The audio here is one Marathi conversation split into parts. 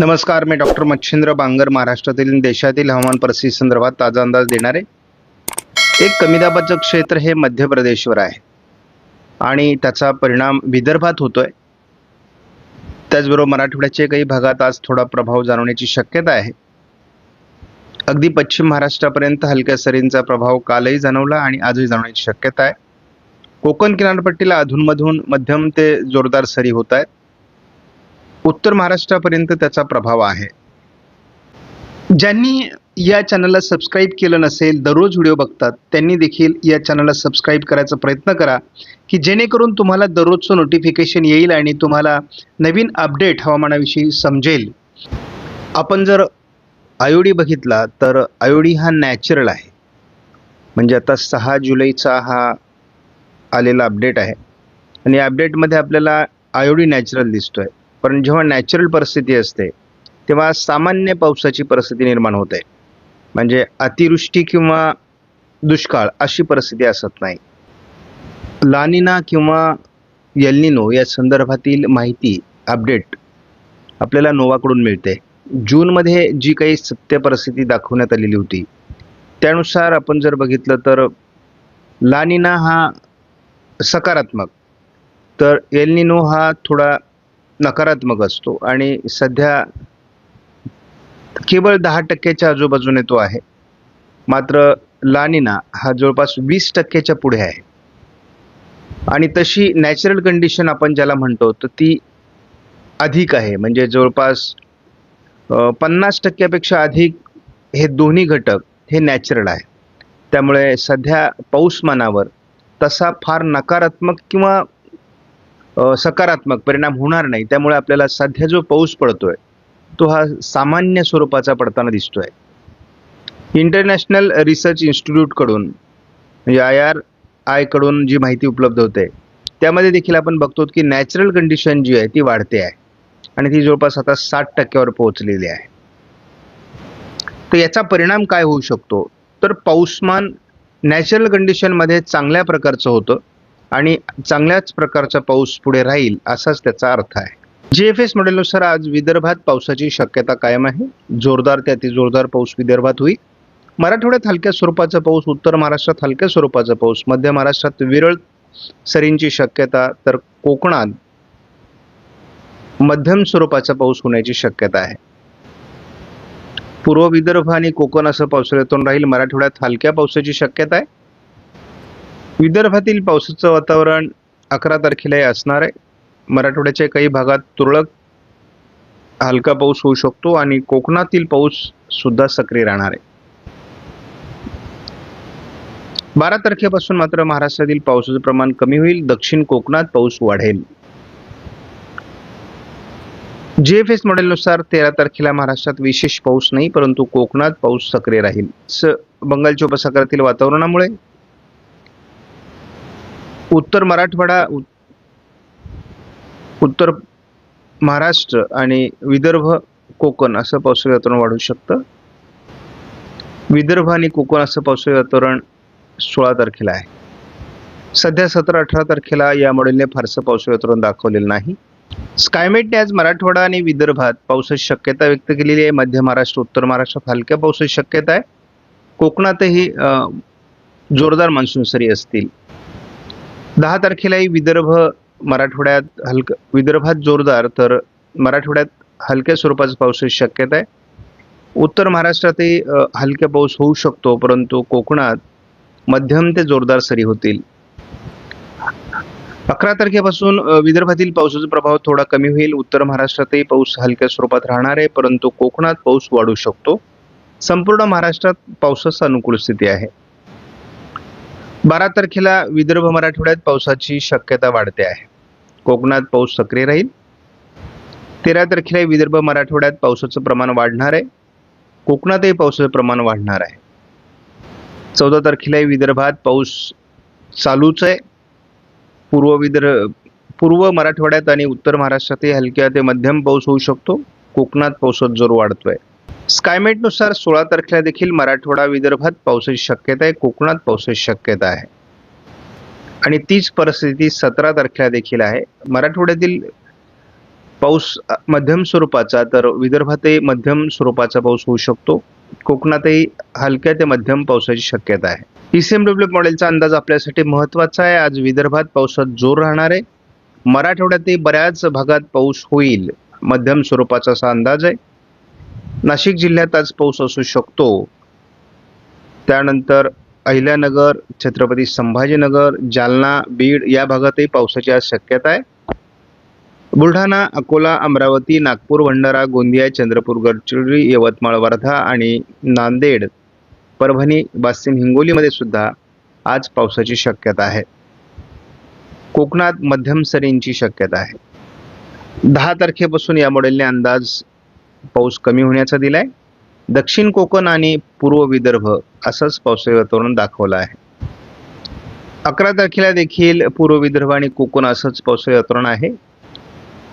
नमस्कार मी डॉक्टर मच्छिंद्र बांगर महाराष्ट्रातील देशातील हवामान परिस्थिती संदर्भात ताजा अंदाज देणार आहे एक कमी दाबाचं क्षेत्र हे मध्य प्रदेशवर आहे. आणि त्याचा परिणाम विदर्भात होतोय. त्याचबरोबर मराठवाड्याच्या काही भागात आज थोडा प्रभाव जाणवण्याची शक्यता आहे. अगदी पश्चिम महाराष्ट्रापर्यंत हलक्या सरींचा प्रभाव कालही जाणवला आणि आजही जाणवण्याची शक्यता आहे. कोकण किनारपट्टीला अधूनमधून मध्यम ते जोरदार सरी होत आहेत. उत्तर महाराष्ट्रापर्यंत त्याचा प्रभाव आहे. ज्यांनी या चॅनलला सबस्क्राईब केलं नसेल दररोज व्हिडिओ बघतात त्यांनी देखील या चॅनलला सबस्क्राईब करायचा प्रयत्न करा की जेणेकरून तुम्हाला दररोजचं नोटिफिकेशन येईल आणि तुम्हाला नवीन अपडेट हवामानाविषयी समजेल. आपण जर आयोडी बघितला तर आयोडी हा नॅचरल आहे. म्हणजे आता सहा जुलैचा हा आलेला अपडेट आहे. आणि या अपडेटमध्ये आपल्याला आयोडी नॅचरल दिसतो आहे पण जेव्हा नॅचरल परिस्थिती असते तेव्हा सामान्य पावसाची परिस्थिती निर्माण होते. म्हणजे अतिवृष्टी किंवा दुष्काळ अशी परिस्थिती असत नाही. लानिना किंवा यल्निनो या संदर्भातील माहिती अपडेट आपल्याला नोवाकडून मिळते. जूनमध्ये जी काही सत्य परिस्थिती दाखवण्यात आलेली होती त्यानुसार आपण जर बघितलं तर लानिना हा सकारात्मक तर एल्निनो हा थोडा नकारात्मक असतो. आणि सध्या केवळ दहा टक्क्याच्या आजूबाजूने तो आहे. मात्र लानिना हा जवळपास वीस टक्क्याच्या पुढे आहे. आणि तशी नॅचरल कंडिशन आपण ज्याला म्हणतो तर ती अधिक आहे. म्हणजे जवळपास पन्नास टक्क्यापेक्षा अधिक हे दोन्ही घटक हे नॅचरल आहे. त्यामुळे सध्या पाऊसमानावर तसा फार नकारात्मक किंवा सकारात्मक परिणाम होणार नाही. त्यामुळे आपल्याला सध्या जो पाऊस पडतोय तो हा सामान्य स्वरूपाचा पडताना दिसतोय. इंटरनॅशनल रिसर्च इन्स्टिट्यूटकडून म्हणजे आय आर आयकडून जी माहिती उपलब्ध होते त्यामध्ये देखील आपण बघतो की नॅचरल कंडिशन जी आहे ती वाढते आहे. आणि ती जवळपास आता साठ टक्क्यावर पोहोचलेली आहे. तर याचा परिणाम काय होऊ शकतो? तर पाऊसमान नॅचरल कंडिशनमध्ये चांगल्या प्रकारचं होतं. आणि चांगल्याच प्रकारचा पाऊस पुढे राहील असाच त्याचा अर्थ आहे. जी एफ एस मॉडेलनुसार आज विदर्भात पावसाची शक्यता कायम आहे. जोरदार ते अतिजोरदार पाऊस विदर्भात होईल. मराठवाड्यात हलक्या स्वरूपाचा पाऊस उत्तर महाराष्ट्रात हलक्या स्वरूपाचा पाऊस मध्य महाराष्ट्रात विरळ सरींची शक्यता तर कोकणात मध्यम स्वरूपाचा पाऊस होण्याची शक्यता आहे. पूर्व विदर्भ आणि कोकण असं पावसाळ्यातून राहील. मराठवाड्यात हलक्या पावसाची शक्यता आहे. विदर्भातील पावसाचं वातावरण अकरा तारखेलाही असणार आहे. मराठवाड्याच्या काही भागात तुरळक हलका पाऊस होऊ शकतो आणि कोकणातील पाऊस सुद्धा सक्रिय राहणार आहे. बारा तारखेपासून मात्र महाराष्ट्रातील पावसाचं प्रमाण कमी होईल. दक्षिण कोकणात पाऊस वाढेल. जीएफएस एफ एस मॉडेलनुसार तेरा तारखेला महाराष्ट्रात विशेष पाऊस नाही परंतु कोकणात पाऊस सक्रिय राहील. स बंगालच्या उपसागरातील वातावरणामुळे उत्तर मराठवाडा उत्तर महाराष्ट्र आणि विदर्भ कोकण असं पावसाळी वातावरण वाढू शकतं. विदर्भ आणि कोकण असं पावसाळी वातावरण सोळा तारखेला आहे. सध्या सतरा अठरा तारखेला या मॉडेलने फारसं पावसाळी वातावरण दाखवलेलं नाही. स्कायमेटने आज मराठवाडा आणि विदर्भात पावसाची शक्यता व्यक्त केलेली आहे. मध्य महाराष्ट्र उत्तर महाराष्ट्रात हलक्या पावसाची शक्यता आहे. कोकणातही जोरदार मान्सून सरी असतील. दहा तारखेलाही विदर्भ मराठवाड्यात हलक विदर्भात जोरदार तर मराठवाड्यात हलक्या स्वरूपाचा पावसाची शक्यता आहे. उत्तर महाराष्ट्रातही हलक्या पाऊस होऊ शकतो परंतु कोकणात मध्यम ते जोरदार सरी होतील. अकरा तारखेपासून विदर्भातील पावसाचा प्रभाव थोडा कमी होईल. उत्तर महाराष्ट्रातही पाऊस हलक्या स्वरूपात राहणार आहे परंतु कोकणात पाऊस वाढू शकतो. संपूर्ण महाराष्ट्रात पावसाचा अनुकूल स्थिती आहे. बारा तारखेला विदर्भ मराठवाड्यात पावसाची शक्यता वाढते आहे. कोकणात पाऊस सक्रिय राहील. तेरा तारखेला विदर्भ मराठवाड्यात पावसाचं प्रमाण वाढणार आहे. कोकणातही पावसाचं प्रमाण वाढणार आहे. चौदा तारखेला विदर्भात पाऊस चालूच आहे. पूर्व विदर्भ पूर्व मराठवाड्यात आणि उत्तर महाराष्ट्रातही हलक्या ते मध्यम पाऊस होऊ शकतो. कोकणात पावसात जोर वाढतोय. स्कायमेटनुसार सोळा तारखेला देखील मराठवाडा विदर्भात पावसाची शक्यता आहे कोकणात पावसाची शक्यता आहे. आणि तीच परिस्थिती सतरा तारखेला देखील आहे. मराठवाड्यातील पाऊस मध्यम स्वरूपाचा तर विदर्भातही मध्यम स्वरूपाचा पाऊस होऊ शकतो. कोकणातही हलक्या ते मध्यम पावसाची शक्यता आहे. पी सी एम डब्ल्यू मॉडेलचा अंदाज आपल्यासाठी महत्त्वाचा आहे. आज विदर्भात पावसात जोर राहणार आहे. मराठवाड्यातही बऱ्याच भागात पाऊस होईल. मध्यम स्वरूपाचा असा अंदाज आहे. नाशिक जिल्ह्यात आज पाऊस असू शकतो. त्यानंतर अहिल्यानगर छत्रपती संभाजीनगर जालना बीड या भागातही पावसाची आज शक्यता आहे. बुलढाणा अकोला अमरावती नागपूर भंडारा गोंदिया चंद्रपूर गडचिरोली यवतमाळ वर्धा आणि नांदेड परभणी वाशिम हिंगोलीमध्ये सुद्धा आज पावसाची शक्यता आहे. कोकणात मध्यम सरींची शक्यता आहे. दहा तारखेपासून या मॉडेलने अंदाज पाऊस कमी होण्याचा दिलाय. दक्षिण कोकण आणि पूर्व विदर्भ असंच पावसाळी वातावरण दाखवलं आहे. अकरा तारखेला देखील पूर्व विदर्भ आणि कोकण असंच पावसाळी वातावरण आहे.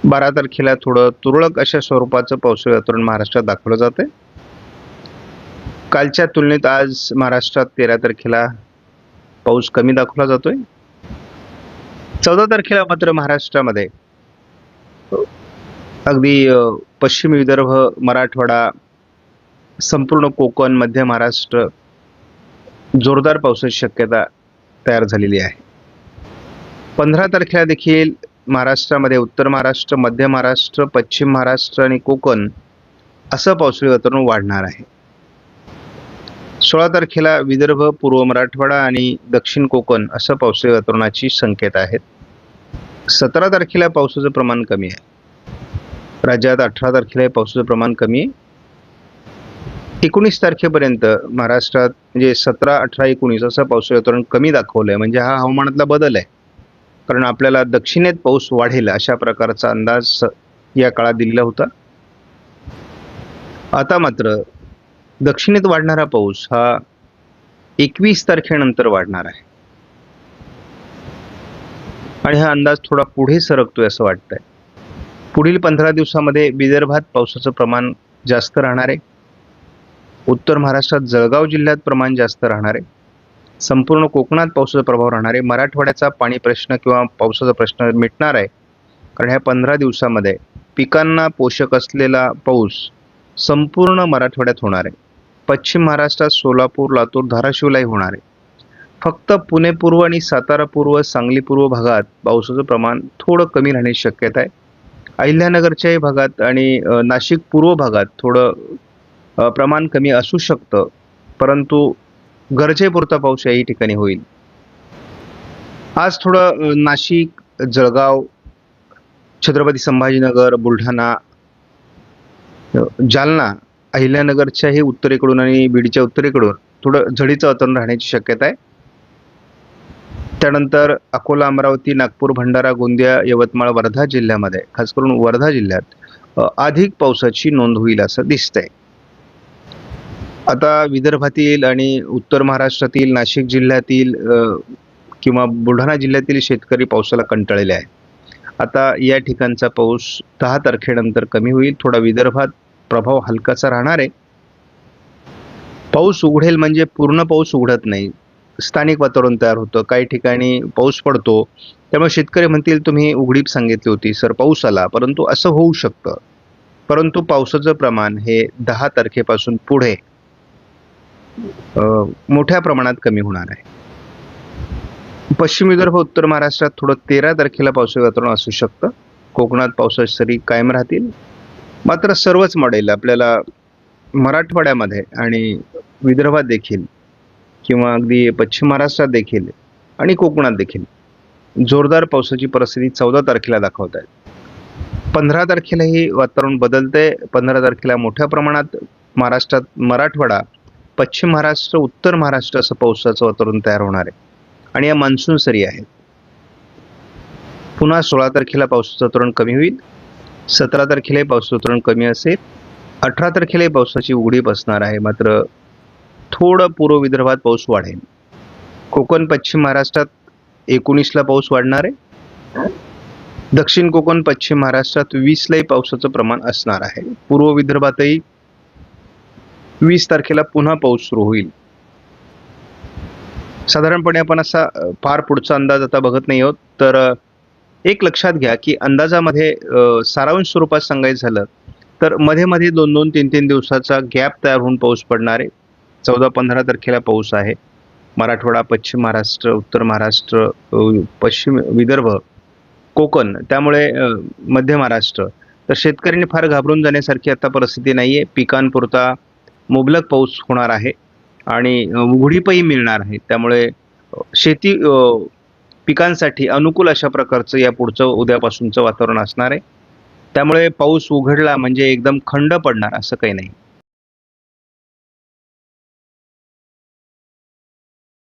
बारा तारखेला थोडं तुरळक अशा स्वरूपाचं पावसाळी वातावरण महाराष्ट्रात दाखवलं जातंय. कालच्या तुलनेत आज महाराष्ट्रात तेरा तारखेला पाऊस कमी दाखवला जातोय. चौदा तारखेला मात्र महाराष्ट्रामध्ये अगदी पश्चिम विदर्भ मराठवाडा संपूर्ण कोकण मध्य महाराष्ट्र जोरदार पावसाची शक्यता तयार झालेली आहे. पंधरा तारखेला देखील महाराष्ट्रामध्ये उत्तर महाराष्ट्र मध्य महाराष्ट्र पश्चिम महाराष्ट्र आणि कोकण असं पावसाळी वातावरण वाढणार आहे. सोळा तारखेला विदर्भ पूर्व मराठवाडा आणि दक्षिण कोकण असं पावसाळी वातावरणाची संकेत आहेत. सतरा तारखेला पावसाचं प्रमाण कमी आहे. राज्यात अठरा तारखेला पावसाचं प्रमाण कमी एकोणीस तारखेपर्यंत महाराष्ट्रात म्हणजे सतरा अठरा एकोणीस असं पावसाचं वातावरण कमी दाखवलं आहे म्हणजे हा हवामानातला बदल आहे. कारण आपल्याला दक्षिणेत पाऊस वाढेल अशा प्रकारचा अंदाज या काळात दिलेला होता. आता मात्र दक्षिणेत वाढणारा पाऊस हा एकवीस तारखेनंतर वाढणार आहे. आणि हा अंदाज थोडा पुढे सरकतोय असं वाटतंय. पुढील पंधरा दिवसामध्ये विदर्भात पावसाचं प्रमाण जास्त राहणार आहे. उत्तर महाराष्ट्रात जळगाव जिल्ह्यात प्रमाण जास्त राहणार आहे. संपूर्ण कोकणात पावसाचा प्रभाव राहणार आहे. मराठवाड्याचा पाणी प्रश्न किंवा पावसाचा प्रश्न मिटणार आहे. कारण ह्या पंधरा दिवसामध्ये पिकांना पोषक असलेला पाऊस संपूर्ण मराठवाड्यात होणार आहे. पश्चिम महाराष्ट्रात सोलापूर लातूर धाराशिवलाही होणार आहे. फक्त पुणे पूर्व आणि सातारा पूर्व सांगली पूर्व भागात पावसाचं प्रमाण थोडं कमी राहण्याची शक्यता आहे. अहिल्यानगरच्याही भागात आणि नाशिक पूर्व भागात थोडं प्रमाण कमी असू शकतं. परंतु गरजेपुरता पाऊस याही ठिकाणी होईल. आज थोडं नाशिक जळगाव छत्रपती संभाजीनगर बुलढाणा जालना अहिल्यानगरच्याही उत्तरेकडून आणि बीडच्या उत्तरेकडून थोडं झडीचं वातावरण राहण्याची शक्यता आहे. त्यानंतर अकोला अमरावती नागपूर भंडारा गोंदिया यवतमाळ वर्धा जिल्ह्यामध्ये खास करून वर्धा जिल्ह्यात अधिक पावसाची नोंद होईल असं दिसतंय. आता विदर्भातील आणि उत्तर महाराष्ट्रातील नाशिक जिल्ह्यातील किंवा बुलढाणा जिल्ह्यातील शेतकरी पावसाला कंटाळलेले आहे आता या ठिकाणचा पाऊस दहा तारखेनंतर कमी होईल. थोडा विदर्भात प्रभाव हलकाचा राहणार आहे. पाऊस उघडेल म्हणजे पूर्ण पाऊस उघडत नाही. स्थानिक वातावरण तयार होतं काही ठिकाणी पाऊस पडतो. त्यामुळे शेतकरी म्हणतील तुम्ही उघडीप सांगितली होती सर पाऊस आला. परंतु असं होऊ शकतं. परंतु पावसाचं प्रमाण हे दहा तारखेपासून पुढे मोठ्या प्रमाणात कमी होणार आहे. पश्चिम विदर्भ उत्तर महाराष्ट्रात थोडं तेरा तारखेला पावसाळी वातावरण असू शकतं. कोकणात पावसाच्या सरी कायम राहतील. मात्र सर्वच मॉडेल आपल्याला मराठवाड्यामध्ये आणि विदर्भात देखील. किंवा अगदी पश्चिम महाराष्ट्रात देखील आणि कोकणात देखील. जोरदार पावसाची परिस्थिती चौदा तारखेला दाखवत आहेत. पंधरा तारखेलाही वातावरण बदलते पंधरा तारखेला मोठ्या प्रमाणात महाराष्ट्रात मराठवाडा पश्चिम महाराष्ट्र उत्तर महाराष्ट्र असं पावसाचं वातावरण तयार होणार आहे. आणि या मान्सून सरी आहेत. पुन्हा सोळा तारखेला पावसाचं वातावरण कमी होईल. सतरा तारखेलाही पावसाचं वातावरण कमी असेल. अठरा तारखेलाही पावसाची उघडी बसणार आहे. मात्र थोडं पूर्व विदर्भात पाऊस वाढेल. कोकण पश्चिम महाराष्ट्रात एकोणीसला पाऊस वाढणार आहे. दक्षिण कोकण पश्चिम महाराष्ट्रात वीसलाही पावसाचं प्रमाण असणार आहे. पूर्व विदर्भातही वीस तारखेला पुन्हा पाऊस सुरू होईल. साधारणपणे आपण असा फार पुढचा अंदाज आता बघत नाही आहोत. तर एक लक्षात घ्या की अंदाजामध्ये सारांश स्वरूपात सांगायचं झालं तर मध्ये मध्ये दोन दोन तीन तीन दिवसाचा गॅप तयार होऊन पाऊस पडणार आहे. चौदा पंधरा तारखेला पाऊस आहे. मराठवाडा पश्चिम महाराष्ट्र उत्तर महाराष्ट्र पश्चिम विदर्भ कोकण त्यामुळे मध्य महाराष्ट्र. तर शेतकऱ्यांनी फार घाबरून जाण्यासारखी आता परिस्थिती नाही आहे पिकांपुरता मुबलक पाऊस होणार आहे आणि उघडीपही मिळणार आहे. त्यामुळे शेती पिकांसाठी अनुकूल अशा प्रकारचं या पुढचं उद्यापासूनचं वातावरण असणार आहे. त्यामुळे पाऊस उघडला म्हणजे एकदम खंड पडणार असं काही नाही.